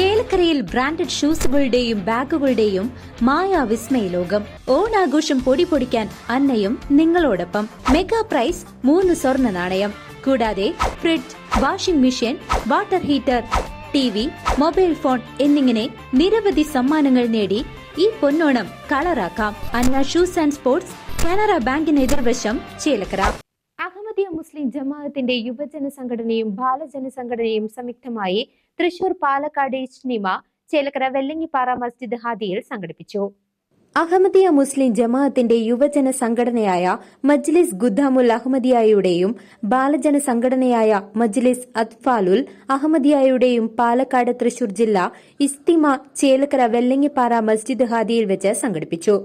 ചേലക്കരയിൽ ബ്രാൻഡഡ് ഷൂസുകളുടെയും ബാഗുകളുടെയും മായ വിസ്മയ ലോകം ഓണാഘോഷം പൊടി പൊടിക്കാൻ അന്നയും നിങ്ങളോടൊപ്പം. മെഗാ പ്രൈസ് മൂന്ന് സ്വർണ നാണയം. കൂടാതെ fridge washing machine water heater T V mobile phone എന്നിങ്ങനെ നിരവധി സമ്മാനങ്ങൾ നേടി ഈ Ponnonam കളറാക്കാം. Anna shoes and sports Canara ബാങ്കിന് എതിർവശം ചേലക്കര. അഹമ്മദിയ മുസ്ലിം ജമാഅത്തിന്റെ യുവജന സംഘടനയും ബാലജന സംഘടനയും സംയുക്തമായി തൃശൂർ പാലക്കാട് ഇജ്നിമ ചേലക്കര വെല്ലങ്ങിപ്പാറ മസ്ജിദ് ഹാദിയിൽ സംഘടിപ്പിച്ചു. അഹമ്മദിയ മുസ്ലിം ജമാഅത്തിന്റെ യുവജന സംഘടനയായ മജ്ലിസ് ഗുദ്ദാമുൽ അഹമ്മദിയായുടെയും ബാലജന സംഘടനയായ മജ്ലിസ് അത്ഫാലുൽ അഹമ്മദിയായുടെയും പാലക്കാട് തൃശൂർ ജില്ല ഇസ്തിമ ചേലക്കര വെല്ലങ്ങിപ്പാറ മസ്ജിദ് ഹാദിയിൽ വെച്ച് സംഘടിപ്പിച്ചു.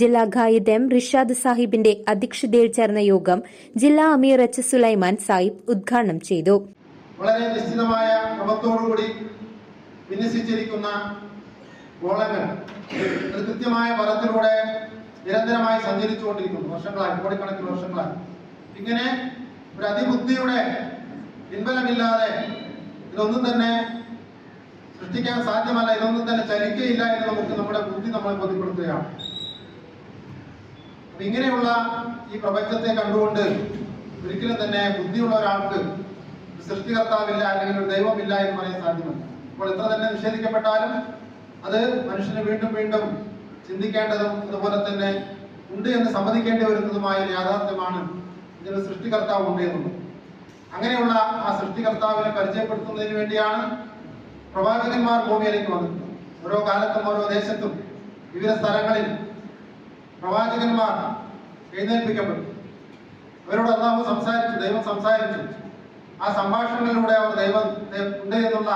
ജില്ലാ ഖായിദ് എം റിഷാദ് സാഹിബിന്റെ അധ്യക്ഷതയിൽ ചേർന്ന യോഗം ജില്ലാ അമീർ എച്ച് സുലൈമാൻ സാഹിബ് ഉദ്ഘാടനം ചെയ്തു. വളരെ നിശ്ചിതമായ ക്രമത്തോടുകൂടി വിന്യസിച്ചിരിക്കുന്ന ഗോളങ്ങൾ കൃത്യമായ പദത്തിലൂടെ നിരന്തരമായി സഞ്ചരിച്ചുകൊണ്ടിരിക്കുന്നു. വർഷങ്ങളായി കോടിക്കണക്കിന് വർഷങ്ങളായി. ഇങ്ങനെ ഒരു അതിബുദ്ധിയുടെ പിൻബലമില്ലാതെ ഇതൊന്നും തന്നെ സൃഷ്ടിക്കാൻ സാധ്യമല്ല ഇതൊന്നും തന്നെ ചലിക്കയില്ല എന്ന് നമുക്ക് നമ്മുടെ ബുദ്ധി നമ്മളെ ബോധ്യപ്പെടുത്തുകയാണ്. അപ്പൊ ഇങ്ങനെയുള്ള ഈ പ്രപഞ്ചത്തെ കണ്ടുകൊണ്ട് ഒരിക്കലും തന്നെ ബുദ്ധിയുള്ള ഒരാൾക്ക് ഒരു സൃഷ്ടികർത്താവില്ല അല്ലെങ്കിൽ ഒരു ദൈവമില്ല എന്ന് പറയാൻ സാധ്യമല്ല. അപ്പോൾ എത്ര തന്നെ നിഷേധിക്കപ്പെട്ടാലും അത് മനുഷ്യന് വീണ്ടും വീണ്ടും ചിന്തിക്കേണ്ടതും അതുപോലെ തന്നെ ഉണ്ട് എന്ന് സമ്മതിക്കേണ്ടി വരുന്നതുമായ യാഥാർത്ഥ്യമാണ് ഇതിന് സൃഷ്ടികർത്താവ് ഉണ്ട് എന്നുള്ളത്. അങ്ങനെയുള്ള ആ സൃഷ്ടികർത്താവിനെ പരിചയപ്പെടുത്തുന്നതിന് വേണ്ടിയാണ് പ്രവാചകന്മാർ ഭൂമിയിലേക്ക് വന്നത്. ഓരോ കാലത്തും ഓരോ ദേശത്തും വിവിധ സ്ഥലങ്ങളിൽ പ്രവാചകന്മാർ എഴുന്നേൽപ്പിക്കപ്പെട്ടു. അവരോട് അള്ളാഹു സംസാരിച്ചു ദൈവം സംസാരിച്ചു. ആ സംഭാഷണങ്ങളിലൂടെ അവർ ദൈവം ഉണ്ട് എന്നുള്ള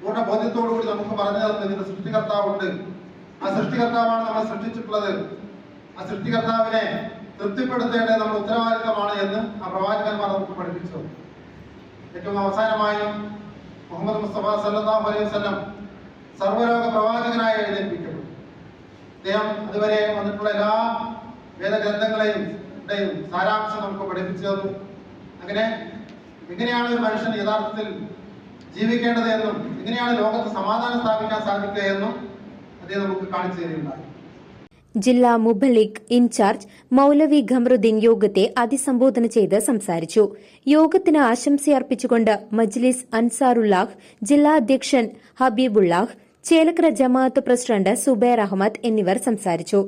പൂർണ ബോധ്യത്തോടുകൂടി നമുക്ക് പറഞ്ഞു തന്നു ഇതിന്റെ സൃഷ്ടികർത്താവുണ്ട്. ആ സൃഷ്ടികർത്താവാണ് നമ്മൾ സൃഷ്ടിച്ചിട്ടുള്ളത്. ആ സൃഷ്ടികർത്താവിനെ തൃപ്തിപ്പെടുത്തേണ്ടത് നമ്മുടെ ഉത്തരവാദിത്തമാണ് എന്ന് ആ പ്രവാചകന്മാർ നമുക്ക് പഠിപ്പിച്ചു. ഏറ്റവും അവസാനമായി മുഹമ്മദ് മുസ്തഫ സല്ലാഹു അലൈഹി വസല്ലം സർവലോക പ്രവാചകനായി എഴുന്നേൽപ്പിക്കപ്പെട്ടു അദ്ദേഹം അതുവരെ വന്നിട്ടുള്ള എല്ലാ വേദഗ്രന്ഥങ്ങളെയും സാരാംശം നമുക്ക് പഠിപ്പിച്ചു തന്നു. അങ്ങനെ എങ്ങനെയാണ് ഒരു മനുഷ്യൻ യഥാർത്ഥത്തിൽ ജീവിക്കേണ്ടത് എന്നും എങ്ങനെയാണ് ലോകത്ത് സമാധാനം സ്ഥാപിക്കാൻ സാധിക്കുക എന്നും അദ്ദേഹം നമുക്ക് കാണിച്ചു തരുന്നുണ്ടായി ജില്ലാ മുബലിക് ഇൻചാർജ് മൗലവി ഖമറുദ്ദീൻ യോഗത്തെ അഭിസംബോധന ചെയ്ത് സംസാരിച്ചു. യോഗത്തിന് ആശംസയർപ്പിച്ചുകൊണ്ട് മജ്ലിസ് അൻസാറുല്ലാഹ് ജില്ലാ അധ്യക്ഷൻ ഹബീബുല്ലാഹ് ചേലക്കര ജമാഅത്ത് പ്രസിഡന്റ് സുബൈർ അഹമ്മദ് എന്നിവർ സംസാരിച്ചു.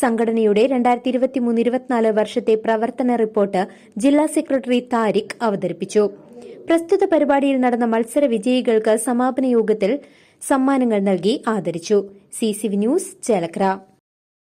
സംഘടനയുടെ രണ്ടായിരത്തി ഇരുപത്തിമൂന്ന് ഇരുപത്തിനാല് വർഷത്തെ പ്രവർത്തന റിപ്പോർട്ട് ജില്ലാ സെക്രട്ടറി താരിഖ് അവതരിപ്പിച്ചു. പ്രസ്തുത പരിപാടിയിൽ നടന്ന മത്സര വിജയികൾക്ക് സമാപന യോഗത്തിൽ സമ്മാനങ്ങൾ നൽകി ആദരിച്ചു. CCV news Chelakkara.